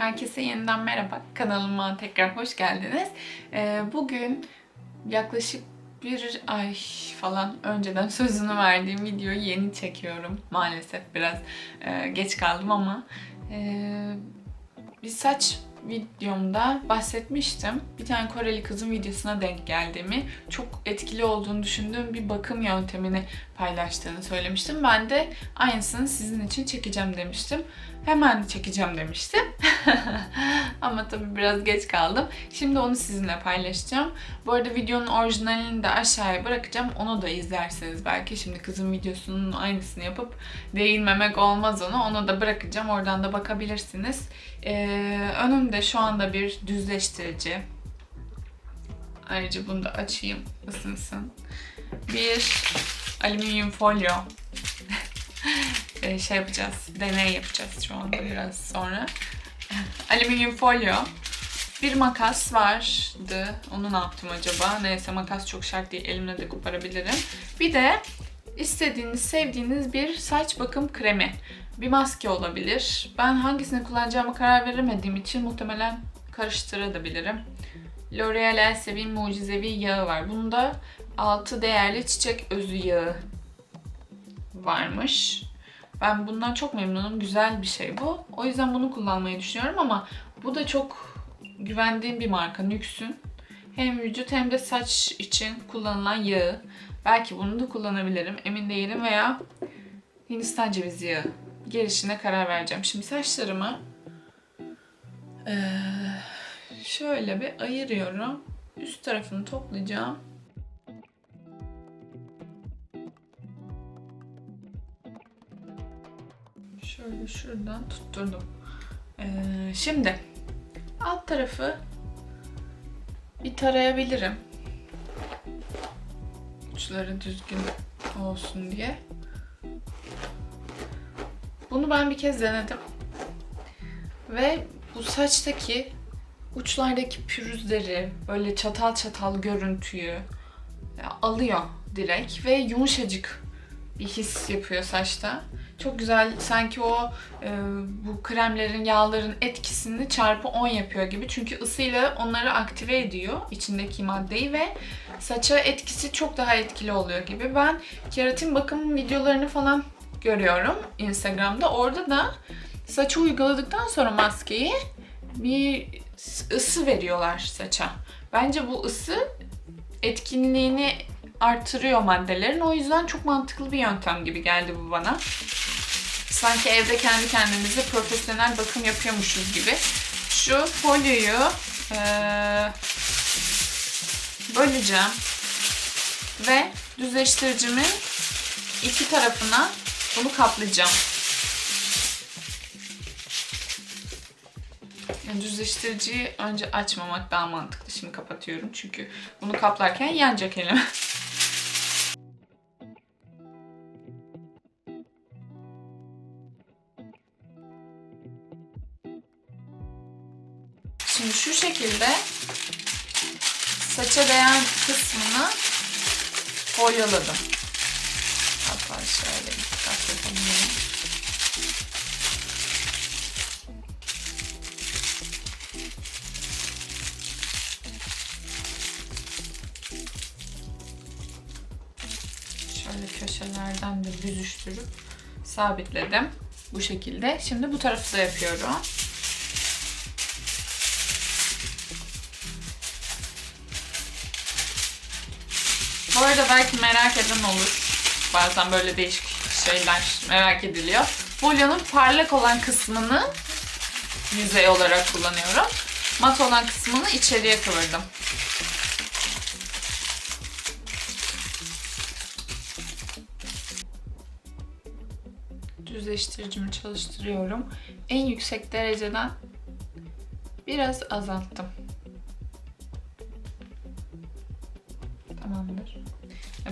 Herkese yeniden merhaba. Kanalıma tekrar hoş geldiniz. Ee, bugün yaklaşık bir ay falan önceden sözünü verdiğim videoyu yeni çekiyorum. Maalesef biraz e, geç kaldım ama e, bir saç videomda bahsetmiştim. Bir tane Koreli kızın videosuna denk geldiğimi, çok etkili olduğunu düşündüğüm bir bakım yöntemini paylaştığını söylemiştim. Ben de aynısını sizin için çekeceğim demiştim. Hemen çekeceğim demiştim. Ama tabii biraz geç kaldım. Şimdi onu sizinle paylaşacağım. Bu arada videonun orijinalini de aşağıya bırakacağım. Onu da izlerseniz belki. Şimdi kızın videosunun aynısını yapıp değinmemek olmaz onu. Onu da bırakacağım. Oradan da bakabilirsiniz. Ee, önümde şu anda bir düzleştirici. Ayrıca bunu da açayım ısınsın. Bir alüminyum folyo. Ee, şey yapacağız, deney yapacağız şu anda biraz sonra. alüminyum folyo. Bir makas vardı. Onu ne yaptım acaba? Neyse makas çok şart değil. Elimle de koparabilirim. Bir de istediğiniz, sevdiğiniz bir saç bakım kremi. Bir maske olabilir. Ben hangisini kullanacağımı karar veremediğim için muhtemelen karıştırabilirim. L'Oreal Elsevin Mucizevi yağı var. Bunda 6 değerli çiçek özü yağı varmış. Ben bundan çok memnunum. Güzel bir şey bu. O yüzden bunu kullanmayı düşünüyorum ama bu da çok güvendiğim bir marka. Nüksün. Hem vücut hem de saç için kullanılan yağı. Belki bunu da kullanabilirim. Emin değilim veya Hindistan cevizi yağı. Gelişine karar vereceğim. Şimdi saçlarımı şöyle bir ayırıyorum. Üst tarafını toplayacağım. Şöyle şuradan tutturdum. Ee, şimdi alt tarafı bir tarayabilirim. Uçları düzgün olsun diye. Bunu ben bir kez denedim. Ve bu saçtaki uçlardaki pürüzleri, böyle çatal çatal görüntüyü ya, alıyor direkt ve yumuşacık bir his yapıyor saçta. Çok güzel sanki o e, bu kremlerin, yağların etkisini çarpı 10 yapıyor gibi. Çünkü ısıyla onları aktive ediyor içindeki maddeyi ve saça etkisi çok daha etkili oluyor gibi. Ben keratin bakım videolarını falan görüyorum Instagram'da. Orada da saça uyguladıktan sonra maskeyi bir ısı veriyorlar saça. Bence bu ısı etkinliğini artırıyor maddelerin. O yüzden çok mantıklı bir yöntem gibi geldi bu bana. Sanki evde kendi kendimize profesyonel bakım yapıyormuşuz gibi. Şu folyoyu eee, böleceğim ve düzleştiricimin iki tarafına bunu kaplayacağım. Yani düzleştiriciyi önce açmamak daha mantıklı. Şimdi kapatıyorum çünkü bunu kaplarken yanacak elim. şekilde saça değen kısmını folyaladım. Hatta şöyle dikkat yapabilirim. Şöyle köşelerden de büzüştürüp sabitledim. Bu şekilde. Şimdi bu tarafı da yapıyorum. Bu arada belki merak eden olur. Bazen böyle değişik şeyler merak ediliyor. Folyonun parlak olan kısmını yüzey olarak kullanıyorum. Mat olan kısmını içeriye kıvırdım. Düzleştiricimi çalıştırıyorum. En yüksek dereceden biraz azalttım.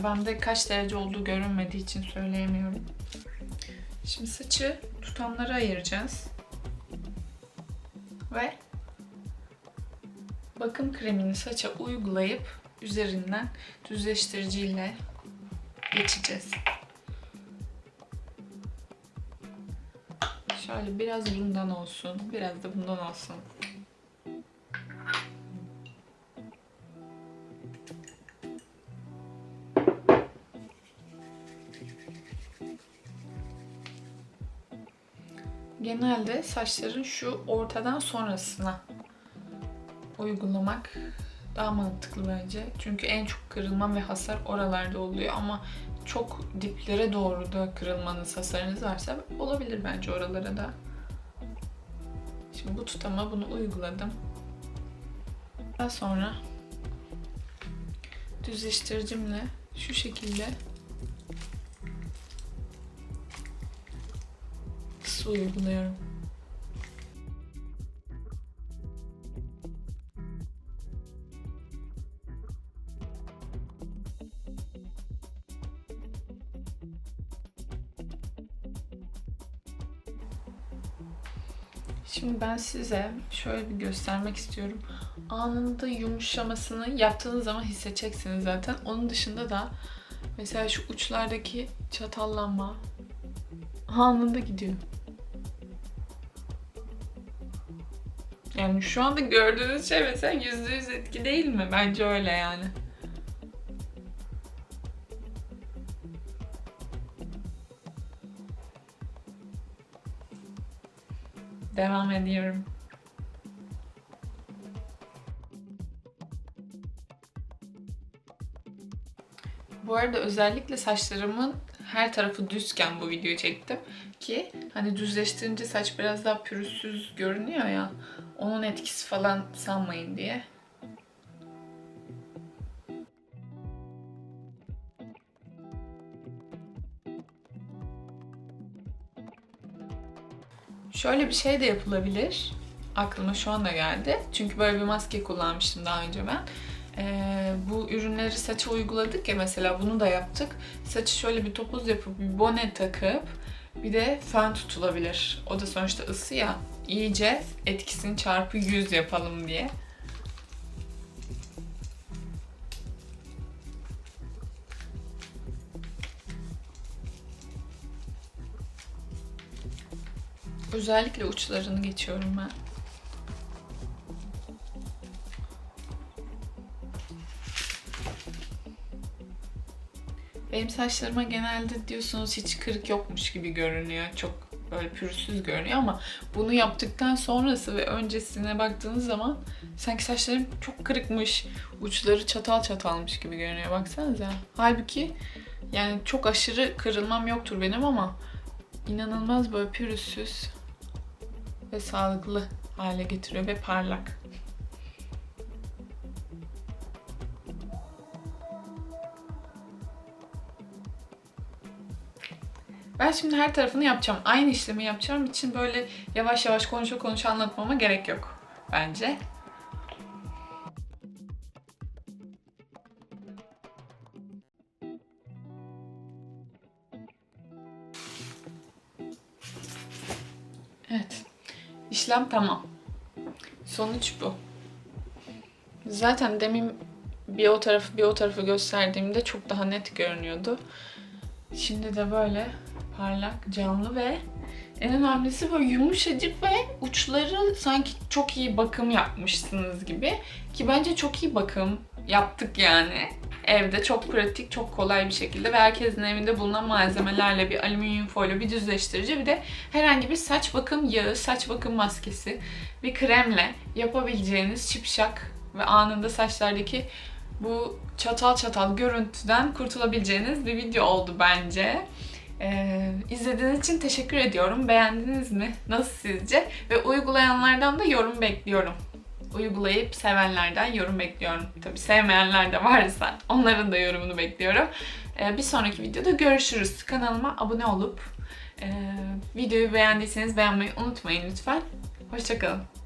Bende kaç derece olduğu görünmediği için söyleyemiyorum. Şimdi saçı tutamlara ayıracağız. Ve bakım kremini saça uygulayıp üzerinden düzleştiriciyle geçeceğiz. Şöyle biraz bundan olsun, biraz da bundan olsun. Genelde saçların şu ortadan sonrasına uygulamak daha mantıklı bence. Çünkü en çok kırılma ve hasar oralarda oluyor ama çok diplere doğru da kırılmanız, hasarınız varsa olabilir bence oralara da. Şimdi bu tutama bunu uyguladım. Daha sonra düzleştiricimle şu şekilde su uyguluyorum. Şimdi ben size şöyle bir göstermek istiyorum. Anında yumuşamasını yaptığınız zaman hissedeceksiniz zaten. Onun dışında da mesela şu uçlardaki çatallanma anında gidiyor. Yani şu anda gördüğünüz şey mesela yüzde yüz etki değil mi? Bence öyle yani. Devam ediyorum. Bu arada özellikle saçlarımın her tarafı düzken bu videoyu çektim ki hani düzleştirince saç biraz daha pürüzsüz görünüyor ya onun etkisi falan sanmayın diye. Şöyle bir şey de yapılabilir. Aklıma şu anda geldi. Çünkü böyle bir maske kullanmıştım daha önce ben. Ee, bu ürünleri saça uyguladık ya mesela bunu da yaptık. Saçı şöyle bir topuz yapıp bir bone takıp bir de fön tutulabilir. O da sonuçta ısı ya. İyice etkisini çarpı 100 yapalım diye. Özellikle uçlarını geçiyorum ben. Benim saçlarıma genelde diyorsunuz hiç kırık yokmuş gibi görünüyor. Çok böyle pürüzsüz görünüyor ama bunu yaptıktan sonrası ve öncesine baktığınız zaman sanki saçlarım çok kırıkmış, uçları çatal çatalmış gibi görünüyor. Baksanıza. Halbuki yani çok aşırı kırılmam yoktur benim ama inanılmaz böyle pürüzsüz ve sağlıklı hale getiriyor ve parlak. Ben şimdi her tarafını yapacağım. Aynı işlemi yapacağım için böyle yavaş yavaş konuşa konuşa anlatmama gerek yok bence. Evet. İşlem tamam. Sonuç bu. Zaten demin bir o tarafı bir o tarafı gösterdiğimde çok daha net görünüyordu. Şimdi de böyle parlak, canlı ve en önemlisi böyle yumuşacık ve uçları sanki çok iyi bakım yapmışsınız gibi. Ki bence çok iyi bakım yaptık yani. Evde çok pratik, çok kolay bir şekilde ve herkesin evinde bulunan malzemelerle bir alüminyum folyo, bir düzleştirici bir de herhangi bir saç bakım yağı, saç bakım maskesi, bir kremle yapabileceğiniz şipşak ve anında saçlardaki bu çatal çatal görüntüden kurtulabileceğiniz bir video oldu bence. Ee, izlediğiniz için teşekkür ediyorum. Beğendiniz mi? Nasıl sizce? Ve uygulayanlardan da yorum bekliyorum. Uygulayıp sevenlerden yorum bekliyorum. Tabii sevmeyenler de varsa onların da yorumunu bekliyorum. Ee, bir sonraki videoda görüşürüz. Kanalıma abone olup e, videoyu beğendiyseniz beğenmeyi unutmayın lütfen. Hoşçakalın.